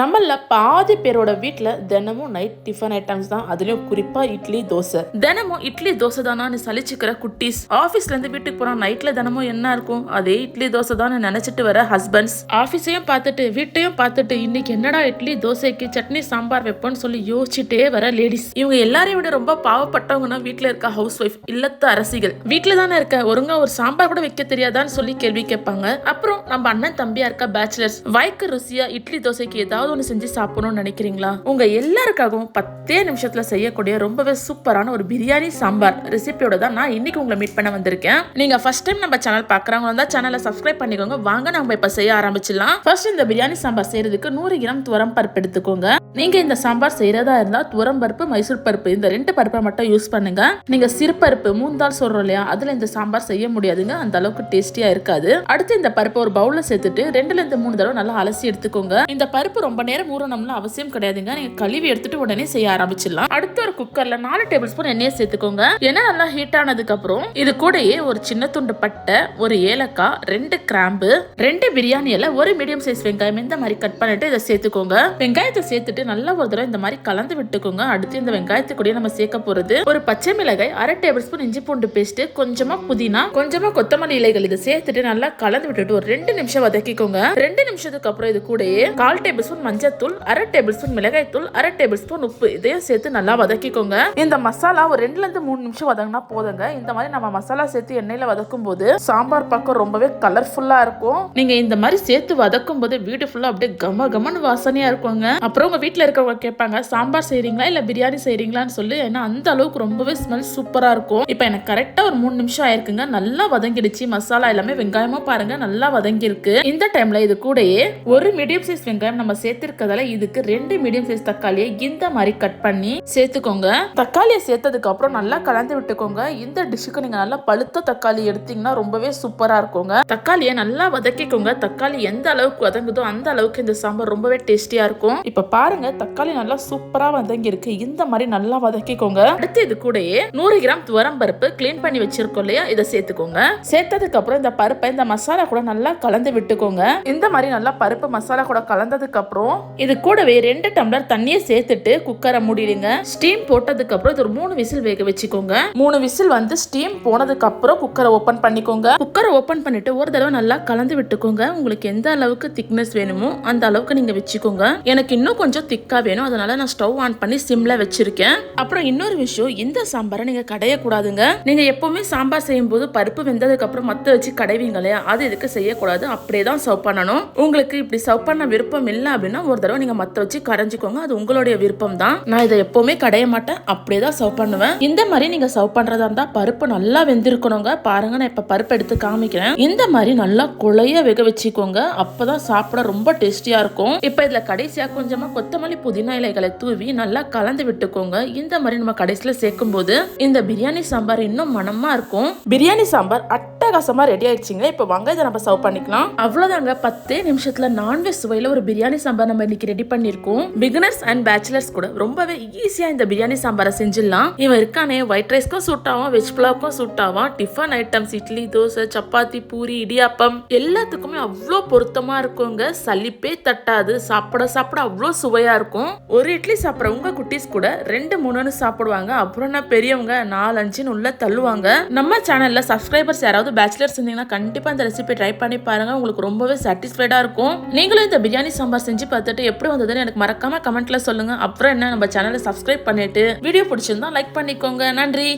நம்மள பாதி பேரோட வீட்டில் தினமும் நைட் டிஃபன் ஐட்டம்ஸ் தான். அதுலயும் குறிப்பா இட்லி தோசை. தினமும் இட்லி தோசை தானான்னு சலிச்சுக்கிற குட்டீஸ். ஆஃபீஸ்ல இருந்து வீட்டுக்கு போனா நைட்ல தினமும் என்ன இருக்கும்? அதே இட்லி தோசை தான் நினைச்சிட்டு வர ஹஸ்பண்ட்ஸ் ஆஃபீஸையும் பார்த்துட்டு வீட்டையும் பார்த்துட்டு இன்னைக்கு என்னடா இட்லி தோசைக்கு சட்னி சாம்பார் வைப்போம்னு சொல்லி யோசிச்சுட்டே வர லேடிஸ் இவங்க எல்லாரையும் விட ரொம்ப பாவப்பட்டவங்கன்னா வீட்டில் இருக்க ஹவுஸ் ஒய்ஃப் இல்லத்த அரசிகள். வீட்டில் தானே இருக்க ஒருங்க ஒரு சாம்பார் கூட வைக்க தெரியாதான்னு சொல்லி கேள்வி கேட்பாங்க. அப்புறம் நம்ம அண்ணன் தம்பியா இருக்க பேச்சுலர்ஸ் வாய்க்கு ருசியா இட்லி தோசைக்கு ஏதாவது ஒன்று செஞ்சு சாப்பிடணும்னு நினைக்கிறீங்களா? உங்க எல்லாருக்காகவும் பத்தே நிமிஷத்துல செய்யக்கூடிய ரொம்பவே சூப்பரான ஒரு பிரியாணி சாம்பார் ரெசிபியோட தான் நான் இன்னைக்கு உங்களை மீட் பண்ண வந்திருக்கேன். நீங்க ஃபர்ஸ்ட் டைம் நம்ம சேனல் பாக்குறவங்க வந்தா சேனலை சப்ஸ்கிரைப் பண்ணிக்கோங்க. வாங்க நம்ம இப்ப செய்ய ஆரம்பிச்சிடலாம். ஃபர்ஸ்ட் இந்த பிரியாணி சாம்பார் செய்யறதுக்கு நூறு கிராம் துவரம் பருப்பு எடுத்துக்கோங்க. நீங்க இந்த சாம்பார் செய்யறதா இருந்தா துவரம் பருப்பு மைசூர் பருப்பு இந்த ரெண்டு பருப்பை மட்டும் யூஸ் பண்ணுங்க. நீங்க சிறுபருப்பு மூந்தால் சொல்றோம் இல்லையா அதுல இந்த சாம்பார் செய்ய முடியாதுங்க. அந்த அளவுக்கு டேஸ்டியா இருக்காது. அடுத்து இந்த பருப்பை ஒரு பவுல்ல சேர்த்துட்டு ரெண்டுல இருந்து மூணு தடவை நல்லா அலசி எடுத்துக்கோங்க. இந்த பருப்பு ரொம்ப ரொம்ப நேரம் ஊறணும்னு அவசியம் கிடையாதுங்க. நீங்க கழுவி எடுத்துட்டு உடனே செய்ய ஆரம்பிச்சிடலாம். அடுத்து ஒரு குக்கர்ல நாலு டேபிள் ஸ்பூன் எண்ணெயை சேர்த்துக்கோங்க. எண்ணெய் நல்லா ஹீட் ஆனதுக்கு அப்புறம் இது கூடயே ஒரு சின்ன துண்டு பட்டை ஒரு ஏலக்காய் ரெண்டு கிராம்பு ரெண்டு பிரியாணி இலை ஒரு மீடியம் சைஸ் வெங்காயம் இந்த மாதிரி கட் பண்ணிட்டு இதை சேர்த்துக்கோங்க. வெங்காயத்தை சேர்த்துட்டு நல்லா ஒரு தடவை இந்த மாதிரி கலந்து விட்டுக்கோங்க. அடுத்து இந்த வெங்காயத்து கூட நம்ம சேர்க்க போறது ஒரு பச்சை மிளகாய் அரை டேபிள் ஸ்பூன் இஞ்சி பூண்டு பேஸ்ட் கொஞ்சமா புதினா கொஞ்சமா கொத்தமல்லி இலைகள் இதை சேர்த்துட்டு நல்லா கலந்து விட்டுட்டு ஒரு ரெண்டு நிமிஷம் வதக்கிக்கோங்க. ரெண்டு நிமிஷத்துக்கு அப்புறம் இது கூடயே கால் டேபிள் ஸ்பூன் மஞ்சத்தூள் அரை டேபிள் ஸ்பூன் மிளகாய் தூள் அரை டேபிள் ஸ்பூன் உப்பு. இதையும் சேர்த்து நல்லா வதக்கிக்கோங்க. இந்த மசாலா ஒரு ரெண்டுல இருந்து மூணு நிமிஷம் வதங்கினா போதுங்க. இந்த மாதிரி நம்ம மசாலா சேர்த்து எண்ணெயில வதக்கும் போது சாம்பார் பக்கம் ரொம்பவே கலர்ஃபுல்லா இருக்கும். நீங்க இந்த மாதிரி சேர்த்து வதக்கும் போது வீடு ஃபுல்லா அப்படியே கம கமன்னு வாசனையா இருக்குங்க. அப்புறம் உங்க வீட்டுல இருக்கவங்க கேட்பாங்க சாம்பார் செய்றீங்களா இல்ல பிரியாணி செய்றீங்களான்னு சொல்லி. ஏன்னா அந்த அளவுக்கு ரொம்பவே ஸ்மெல் சூப்பரா இருக்கும். இப்போ எனக்கு கரெக்டா ஒரு மூணு நிமிஷம் ஆயிருக்குங்க. நல்லா வதங்கிடுச்சு. மசாலா எல்லாமே வெங்காயமும் பாருங்க நல்லா வதங்கி இருக்கு இந்த டைம்ல இது கூடயே ஒரு மீடியம் சைஸ் வெங்காயம் நம்ம சேர்த்து சேர்த்திருக்கதால இதுக்கு ரெண்டு மீடியம் சைஸ் தக்காளியை இந்த மாதிரி கட் பண்ணி சேர்த்துக்கோங்க. தக்காளியை சேர்த்ததுக்கு அப்புறம் நல்லா கலந்து விட்டுக்கோங்க. இந்த டிஷ்ஷுக்கு நீங்க நல்லா பழுத்த தக்காளி எடுத்தீங்கன்னா ரொம்பவே சூப்பரா இருக்குங்க. தக்காளியை நல்லா வதக்கிக்கோங்க. தக்காளி எந்த அளவுக்கு வதங்குதோ அந்த அளவுக்கு இந்த சாம்பார் ரொம்பவே டேஸ்டியா இருக்கும். இப்ப பாருங்க தக்காளி நல்லா சூப்பரா வதங்கி இருக்கு இந்த மாதிரி நல்லா வதக்கிக்கோங்க. அடுத்து இது கூடயே நூறு கிராம் துவரம் பருப்பு க்ளீன் பண்ணி வச்சிருக்கோம் இல்லையா? இதை சேர்த்துக்கோங்க. சேர்த்ததுக்கு அப்புறம் இந்த பருப்பை இந்த மசாலா கூட நல்லா கலந்து விட்டுக்கோங்க. இந்த மாதிரி நல்லா பருப்பு மசாலா கூட கலந்ததுக்கு அப்புறம் இது கூடவே ரெண்டு டம்ளர் தண்ணியை சேர்த்துட்டு குக்கரை மூடிடுங்க. ஸ்டீம் போட்டதுக்கு அப்புறம் இது ஒரு மூணு விசில் வேக வச்சுக்கோங்க. மூணு விசில் வந்து ஸ்டீம் போனதுக்கு அப்புறம் குக்கரை ஓப்பன் பண்ணிக்கோங்க. குக்கரை ஓப்பன் பண்ணிட்டு ஒரு தடவை நல்லா கலந்து விட்டுக்கோங்க. உங்களுக்கு எந்த அளவுக்கு திக்னஸ் வேணுமோ அந்த அளவுக்கு நீங்க வச்சுக்கோங்க. எனக்கு இன்னும் கொஞ்சம் திக்கா வேணும். அதனால நான் ஸ்டவ் ஆன் பண்ணி சிம்ல வச்சிருக்கேன். அப்புறம் இன்னொரு விஷயம் இந்த சாம்பாரை நீங்க கடைய கூடாதுங்க நீங்க எப்பவுமே சாம்பார் செய்யும் போது பருப்பு வெந்ததுக்கு அப்புறம் மத்த வச்சு கடைவீங்க இல்லையா? அது இதுக்கு செய்யக்கூடாது. அப்படியே தான் சர்வ் பண்ணணும். உங்களுக்கு இப்படி சர்வ் பண்ண விருப்பம் இல்லை அப்படின்னா ஒரு தடவை நீங்க மத்த வச்சு கரைஞ்சிக்கோங்க. அது உங்களுடைய விருப்பம் தான் நான் இதை எப்பவுமே கடைய மாட்டேன். அப்படியே தான் சர்வ் பண்ணுவேன். இந்த மாதிரி நீங்க சர்வ் பண்றதா இருந்தா பருப்பு நல்லா வெந்திருக்கணுங்க. பாருங்க நான் இப்ப பருப்பு எடுத்து காமிக்கிறேன். இந்த மாதிரி நல்லா குழைய வேக வச்சுக்கோங்க. அப்பதான் சாப்பிட ரொம்ப டேஸ்டியா இருக்கும். இப்ப இதுல கடைசியா கொஞ்சமா கொத்தமல்லி புதினா இலைகளை தூவி நல்லா கலந்து விட்டுக்கோங்க. இந்த மாதிரி நம்ம கடைசியில சேர்க்கும் போது இந்த பிரியாணி சாம்பார் இன்னும் மனமா இருக்கும். பிரியாணி சாம்பார் அட் அட்டகாசமாக ரெடி ஆயிடுச்சிங்க இப்போ வாங்க இதை நம்ம சர்வ் பண்ணிக்கலாம். அவ்வளோதாங்க பத்தே நிமிஷத்தில் நான்வெஜ் சுவையில் ஒரு பிரியாணி சாம்பார் நம்ம இன்னைக்கு ரெடி பண்ணியிருக்கோம். பிகினர்ஸ் அண்ட் பேச்சுலர்ஸ் கூட ரொம்பவே ஈஸியாக இந்த பிரியாணி சாம்பாரை செஞ்சிடலாம். இவன் இருக்கானே ஒயிட் ரைஸ்க்கும் சூட் ஆகும் வெஜ் புலாவுக்கும் சூட் ஆகும் டிஃபன் ஐட்டம்ஸ் இட்லி தோசை சப்பாத்தி பூரி இடியாப்பம் எல்லாத்துக்குமே அவ்வளோ பொருத்தமாக இருக்குங்க. சலிப்பே தட்டாது சாப்பிட சாப்பிட அவ்வளோ சுவையாக இருக்கும். ஒரு இட்லி சாப்பிட்றவங்க குட்டீஸ் கூட ரெண்டு மூணுன்னு சாப்பிடுவாங்க. அப்புறம் என்ன பெரியவங்க நாலஞ்சுன்னு உள்ள தள்ளுவாங்க. நம்ம சேனல்ல சப்ஸ்கிரைபர்ஸ் யாராவது பேச்சுலர்ஸ் இருந்தீங்கன்னா கண்டிப்பாக இந்த ரெசிபி ட்ரை பண்ணி பாருங்கள் உங்களுக்கு ரொம்பவே சாட்டிஸ்ஃபைடாக இருக்கும். நீங்களும் இந்த பிரியாணி சாம்பார் செஞ்சு பார்த்துட்டு எப்படி வந்ததுன்னு எனக்கு மறக்காமல் கமெண்ட்டில் சொல்லுங்கள் அப்புறம் என்ன நம்ம சேனலை சப்ஸ்கிரைப் பண்ணிட்டு வீடியோ பிடிச்சிருந்தா லைக் பண்ணிக்கோங்க. நன்றி.